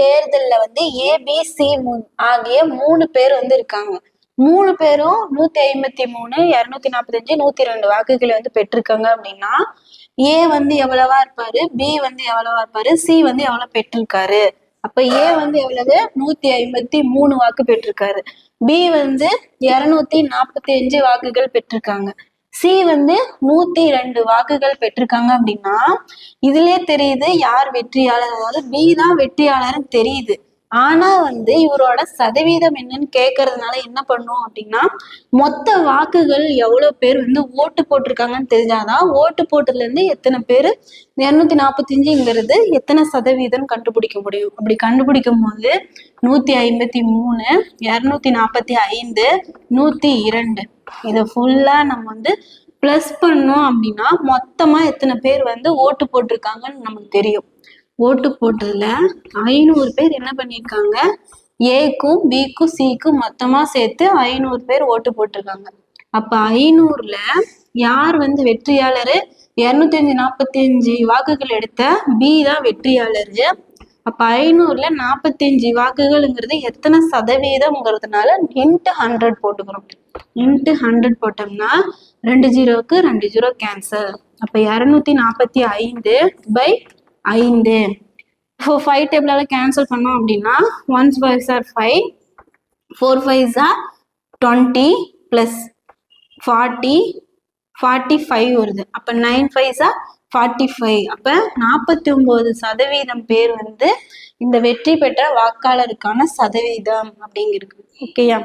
தேர்தல்ல வந்து ஏபிசி ஆகிய மூணு பேர் வந்து இருக்காங்க. மூணு பேரும் நூத்தி ஐம்பத்தி மூணு இருநூத்தி நாற்பத்தஞ்சு நூத்தி ரெண்டு வாக்குகளை வந்து பெற்றிருக்காங்க அப்படின்னா ஏ வந்து எவ்வளவா இருப்பாரு? பி வந்து எவ்வளவா இருப்பாரு? சி வந்து எவ்வளவு பெற்றிருக்காரு? அப்ப ஏ வந்து எவ்வளவு? நூத்தி ஐம்பத்தி மூணு வாக்கு பெற்றிருக்காரு. பி வந்து இருநூத்தி நாற்பத்தி அஞ்சு வாக்குகள் பெற்றிருக்காங்க. சி வந்து நூத்தி ரெண்டு வாக்குகள் பெற்றிருக்காங்க அப்படின்னா இதுலயே தெரியுது யார் வெற்றியாளர் அதாவது பி தான் வெற்றியாளர்னு தெரியுது. ஆனா வந்து இவரோட சதவீதம் என்னன்னு கேட்கறதுனால என்ன பண்ணும் அப்படின்னா மொத்த வாக்குகள் எவ்வளவு பேர் வந்து ஓட்டு போட்டிருக்காங்கன்னு தெரிஞ்சாதான் ஓட்டு போட்டதுல இருந்து எத்தனை பேர் இருநூத்தி நாற்பத்தஞ்சுங்கிறது எத்தனை சதவீதம் கண்டுபிடிக்க முடியும். அப்படி கண்டுபிடிக்கும் போது நூத்தி ஐம்பத்தி மூணு இருநூத்தி நாற்பத்தி ஐந்து நூத்தி இரண்டு. இதை ஃபுல்லா நம்ம வந்து ப்ளஸ் பண்ணோம் அப்படின்னா மொத்தமா எத்தனை பேர் வந்து ஓட்டு போட்டிருக்காங்கன்னு நமக்கு தெரியும். ஓட்டு போட்டதில் ஐநூறு பேர் என்ன பண்ணியிருக்காங்க ஏக்கும் பிக்கும் சிக்கும் மொத்தமாக சேர்த்து ஐநூறு பேர் ஓட்டு போட்டிருக்காங்க. அப்போ ஐநூறுல யார் வந்து வெற்றியாளர்? இரநூத்தஞ்சு நாற்பத்தஞ்சு வாக்குகள் எடுத்த பி தான் வெற்றியாளர். அப்போ ஐநூறுல நாற்பத்தஞ்சு வாக்குகள்ங்கிறது எத்தனை சதவீதம்ங்கிறதுனால இன்ட்டு ஹண்ட்ரட் போட்டுக்கிறோம். இன்ட்டு ஹண்ட்ரட் போட்டோம்னா ரெண்டு ஜீரோவுக்கு ரெண்டு ஜீரோ கேன்சல் அப்போ இரநூத்தி நாற்பத்தி ஐந்து பை ஐந்து. இப்போ ஃபைவ் டேபிளால் கேன்சல் பண்ணோம் அப்படின்னா once five sir five four five sir twenty plus forty forty five வருது. அப்போ nine five sir forty five அப்போ நாற்பத்தி ஒம்பது சதவீதம் பேர் வந்து இந்த வெற்றி பெற்ற வாக்காளருக்கான சதவீதம் அப்படிங்கிறது. ஓகேயா